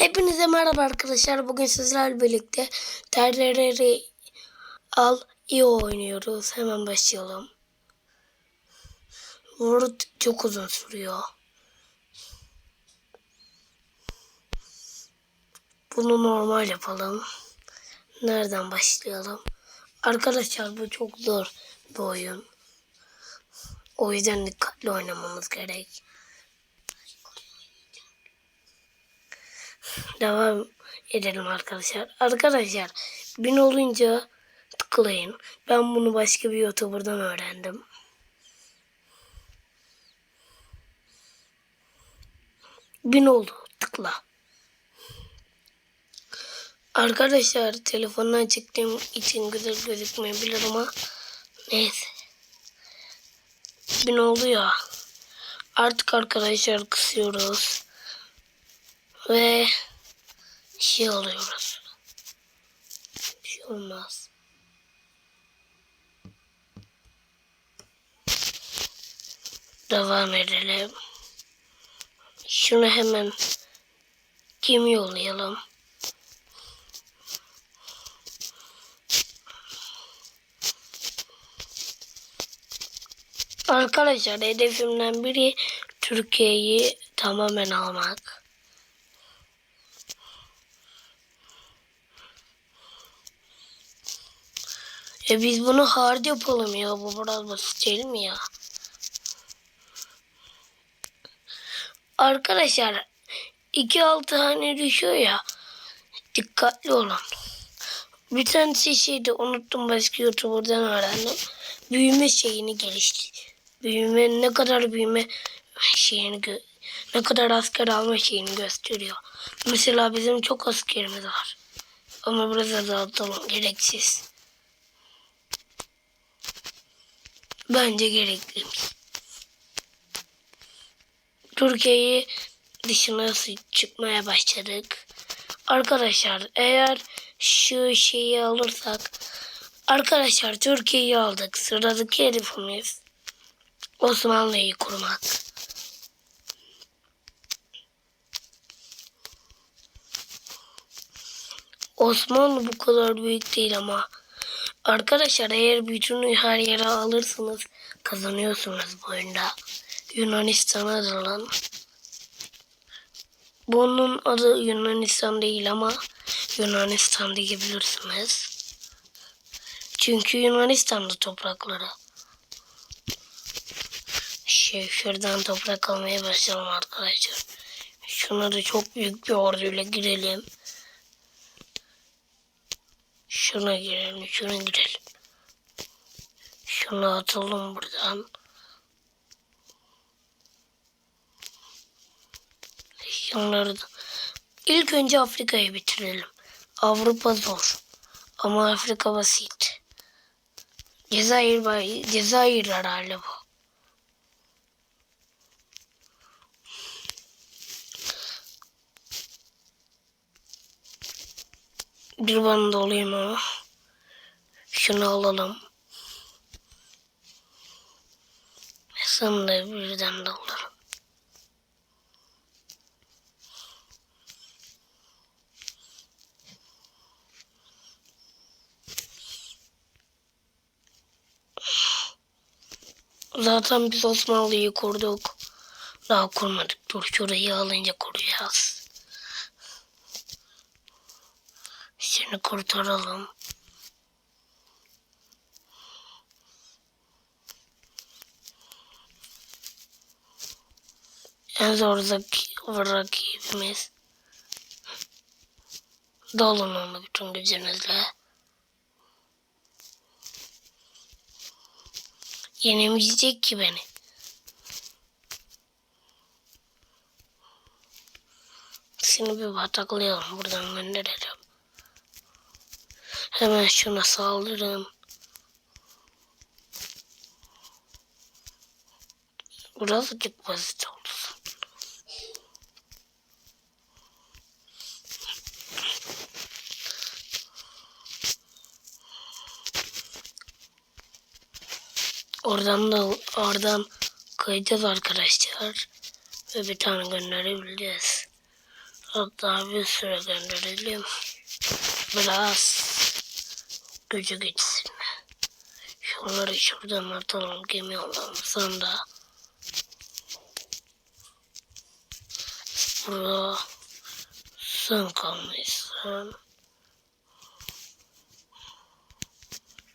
Hepinize merhaba arkadaşlar. Bugün sizlerle birlikte Terroreri Al iyi oynuyoruz. Hemen başlayalım. World çok uzun sürüyor. Bunu normal yapalım. Nereden başlayalım? Arkadaşlar bu çok zor bir oyun. O yüzden dikkatli oynamamız gerek. Devam edelim arkadaşlar. Arkadaşlar bin olunca tıklayın. Ben bunu başka bir YouTuber'dan öğrendim. Bin oldu. Tıkla. Arkadaşlar telefondan çektiğim için güzel gözükmeyebilir ama neyse. Bin oldu ya. Artık arkadaşlar kısıyoruz. Ve şey oluyoruz. Bir şey olmaz. Devam edelim. Şunu hemen kim yollayalım? Arkadaşlar hedefimden biri Türkiye'yi tamamen almak. E biz bunu hard yapalım ya. Bu biraz basit değil mi ya? Arkadaşlar iki altı tane düşüyor ya. Dikkatli olun. Bir tanesi şeydi unuttum başka YouTuber'dan öğrendim. Büyüme şeyini gelişti. Büyüme ne kadar büyüme şeyini ne kadar asker alma şeyini gösteriyor. Mesela bizim çok askerimiz var. Ama biraz azaltalım gereksiz. Bence gerekliymiş. Türkiye'yi dışına çıkmaya başladık. Arkadaşlar eğer şu şeyi alırsak arkadaşlar Türkiye'yi aldık. Sıradaki hedefimiz Osmanlı'yı kurmak. Osmanlı bu kadar büyük değil ama Arkadaşlar eğer bütün her yere alırsanız kazanıyorsunuz bu oyunda. Yunanistan'a da lan. Bunun adı Yunanistan değil ama Yunanistan diyebilirsiniz. Çünkü Yunanistan'da toprakları. Şey şuradan toprak almaya başlayalım arkadaşlar. Şuna da çok büyük bir orduyla girelim. Şuna girelim, şuna girelim. Şunu atalım buradan. Şunları da. İlk önce Afrika'yı bitirelim. Avrupa zor. Ama Afrika basit. Cezayir, Cezayir herhalde bu. Bir bana dolayım ama. Şunu alalım. Ve sonra birden de alırım. Zaten biz Osmanlı'yı kurduk. Daha kurmadık. Dur şurayı alınca kuracağız. Seni kurtaralım. En zordaki rakibimiz. Dalın onu bütün gücünüzle. Yenemeyecek ki beni. Seni bir bataklayalım. Buradan gönderelim. Hemen şuna saldırın. Birazcık basit oldu. Oradan da oradan kayacağız arkadaşlar. Ve bir tane gönderebileceğiz. Hatta bir süre gönderelim. Biraz gücü gitsin. Şunları şuradan atalım gemi alalım da. Burada sen kalmışsın.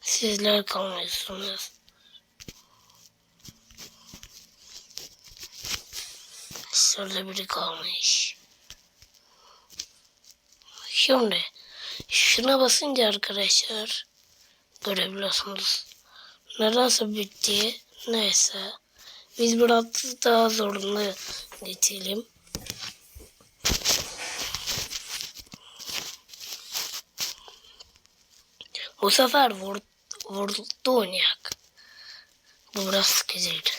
Sizler kalmışsınız. Şurada biri kalmış. Şimdi şuna basınca arkadaşlar görebiliyorsunuz. Nedense bitti. Neyse. Biz biraz daha zorunu geçelim. Bu sefer vur, vurdu oynayak. Bu biraz sıkıcıydı.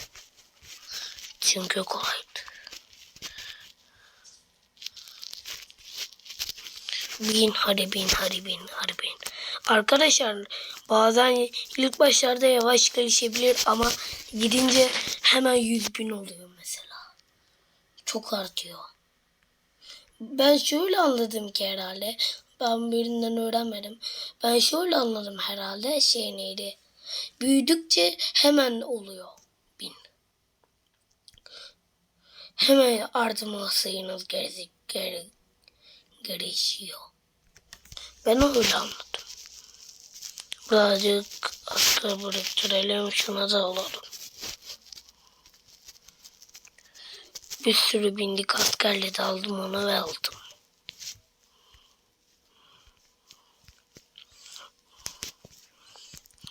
Çünkü kolaydı. Bin hadi bin hadi bin hadi bin. Arkadaşlar bazen ilk başlarda yavaş gelişebilir ama gidince hemen 100 bin oluyor mesela. Çok artıyor. Ben şöyle anladım ki herhalde. Ben birinden öğrenmedim. Ben şöyle anladım herhalde şey neydi. Büyüdükçe hemen oluyor bin. Hemen artma sayınız geri, geri, gelişiyor. Ben öyle anladım. Birazcık asker biriktirelim. Şuna da alalım. Bir sürü bindik askerle de aldım onu ve aldım.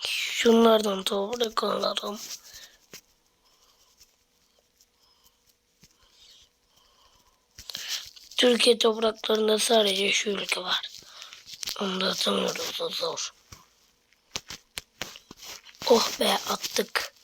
Şunlardan toprak alalım. Türkiye topraklarında sadece şu ülke var. Onu da tanıyoruz o zor. Oh be attık.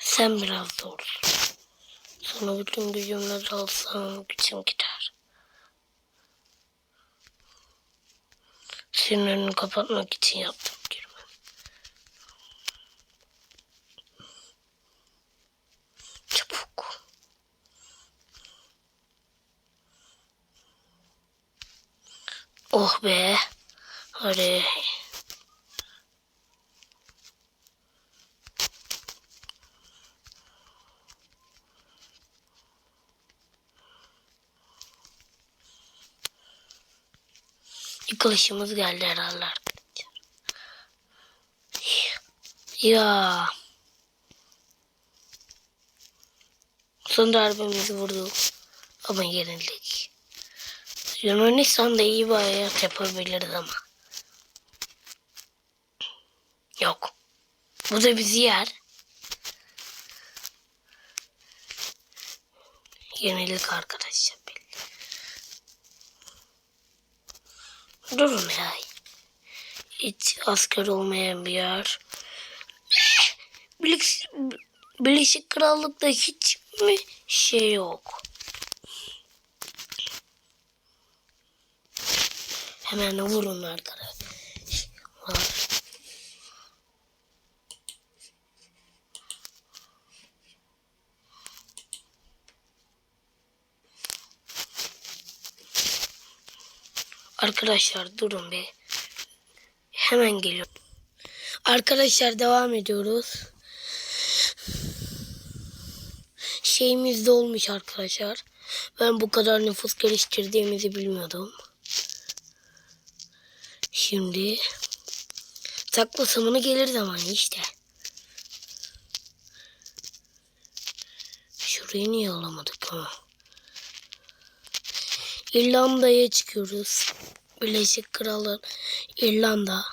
Sen biraz zorsun. Sana bütün gücümle alsam gücüm gider. Senin önünü kapatmak için yaptım girmem. Çabuk. Oh be. Hadi. Yıkılışımız geldi herhalde arkadaşlar. Ya. Son darbemizi vurdu. Ama yenildik. Yunanistan da iyi bir hayat yapabiliriz ama. Yok. Bu da bizi yer. Yenilik arkadaşlar Durun ya. Hiç asker olmayan bir yer. Birleşik, Birleşik Krallık'ta hiç mi şey yok? Hemen vurun arkadaşlar. Arkadaşlar durun bir. Hemen geliyorum. Arkadaşlar devam ediyoruz. Şeyimiz de olmuş arkadaşlar. Ben bu kadar nüfus geliştirdiğimizi bilmiyordum. Şimdi saklı samanı gelir zamanı işte. Şurayı niye alamadık ha? İrlanda'ya çıkıyoruz. Birleşik Krallık İrlanda.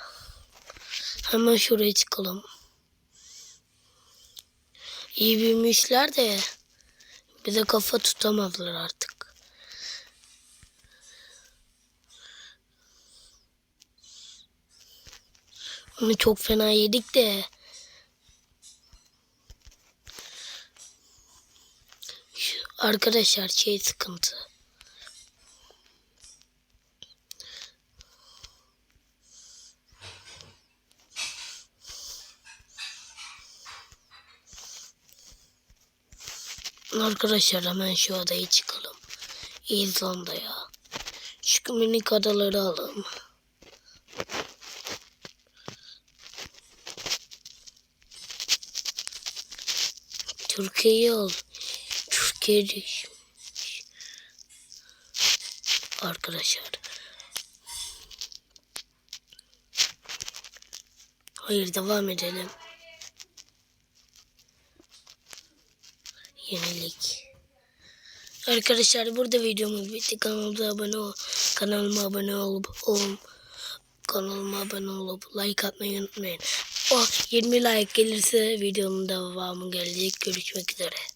Hemen şuraya çıkalım. İyi bilmişler de bize kafa tutamadılar artık. Onu çok fena yedik de. Şu, arkadaşlar şey sıkıntı. Arkadaşlar hemen şu adaya çıkalım. İzlanda'ya. Şu minik adaları alalım. Türkiye'yi al. Türkiye'de. Arkadaşlar. Hayır devam edelim. Yenilik. Arkadaşlar burada videomuz bitti. Kanalımıza abone ol. Kanalıma abone olup olun. Kanalıma abone olup like atmayı unutmayın. O 20 like gelirse videonun devamı gelecek. Görüşmek üzere.